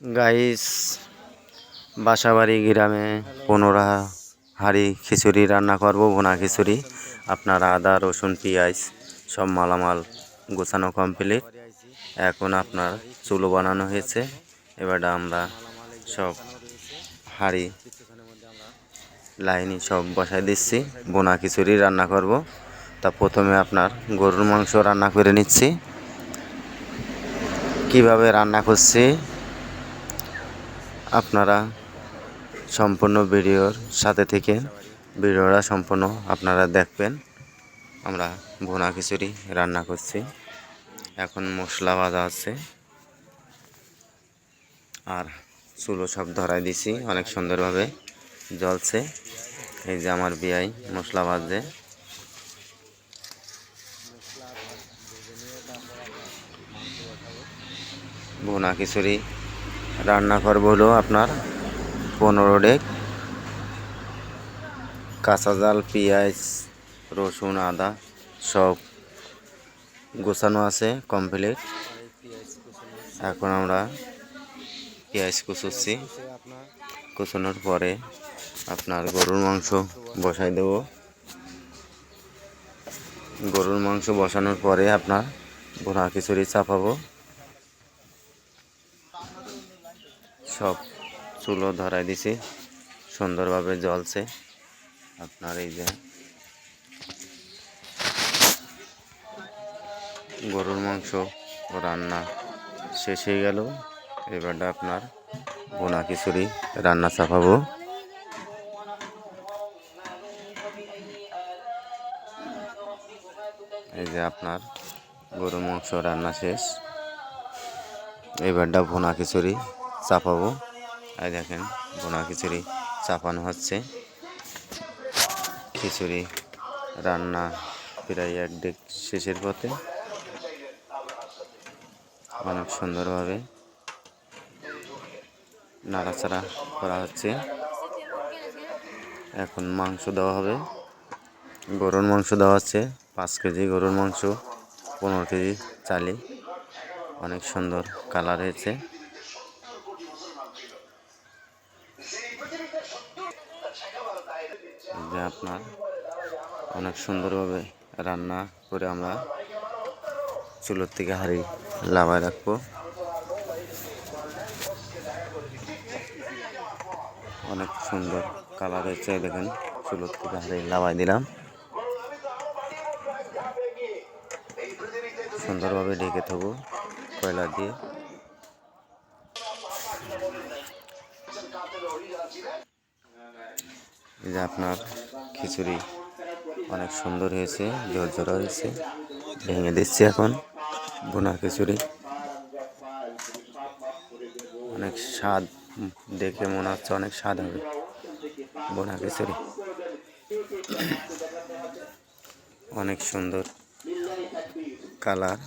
Guys, বাসাবাড়ি, গ্রামে পনেরো হাঁড়ি খিচুড়ি রান্না করব, ভুনা খিচুড়ি। আপনার আদা, রসুন, পেঁয়াজ সব মালামাল গোছানো কমপ্লিট। এখন আপনার চুলো বানানো হয়েছে। এবার আমরা সব হাঁড়ি লাইনি সব বসাই দিচ্ছি বোনা খিচুড়ি রান্না করব। তা প্রথমে আপনার গরুর মাংস রান্না করে নিচ্ছি। কীভাবে রান্না করছি আপনারা সম্পূর্ণ ভিডিওর সাথে থেকে ভিডিওটা সম্পূর্ণ আপনারা দেখবেন। আমরা ভুনা খিচুড়ি রান্না করছি। এখন মশলা ভাজা আছে। আর চুলো সব ধরাই দিছি, অনেক সুন্দরভাবে জ্বলছে। এই যে আমার বিয়াই মশলা বাজে ভুনা খিচুড়ি রান্না করব হলো আপনার পনেরো ডেক। কাঁচা জাল, পেঁয়াজ, রসুন, আদা সব গোছানো আছে কমপ্লিট। এখন আমরা পেঁয়াজ কুচুচ্ছি। কুচানোর পরে আপনার গরুর মাংস বসাই দেব। গরুর মাংস বসানোর পরে আপনার ভুনা খিচুড়ি চাপাবো। সব চুলো ধরাই দিছি। সুন্দরভাবে জ্বলছে। আপনার এই যে গরুর মাংস রান্না শেষ হয়ে গেল। এবারটা আপনার বোনা খিচুড়ি রান্না চাপাবো। এই যে আপনার গরুর মাংস রান্না শেষ। এবারটা ভুনা খিচুড়ি। চাপাবো। এই দেখেন বোনা খিচুড়ি চাপানো হচ্ছে। খিচুড়ি রান্না প্রায় এক ডেক শেষের পথে। অনেক সুন্দরভাবে নাড়াচাড়া করা হচ্ছে। এখন মাংস দেওয়া হবে। গরুর মাংস দেওয়া হচ্ছে। পাঁচ কেজি গরুর মাংস, পনেরো কেজি চালি। অনেক সুন্দর কালার হয়েছে। যে আপনার অনেক সুন্দরভাবে রান্না করে আমরা চুলোর থেকে হাঁড়ি লাভায় রাখব। অনেক সুন্দর কালার হয়েছে দেখেন, চুলোর থেকে হাঁড়ি লাভাই দিলাম। সুন্দরভাবে ঢেকে থাকব কয়লা দিয়ে। এই যে আপনার খিচুড়ি অনেক সুন্দর হয়েছে, ঝরঝরা হয়েছে, ভেঙে দিচ্ছি এখন বোনা খিচুড়ি। অনেক স্বাদ, দেখে মনে হচ্ছে অনেক স্বাদ হবে বোনা খিচুড়ি। অনেক সুন্দর কালার।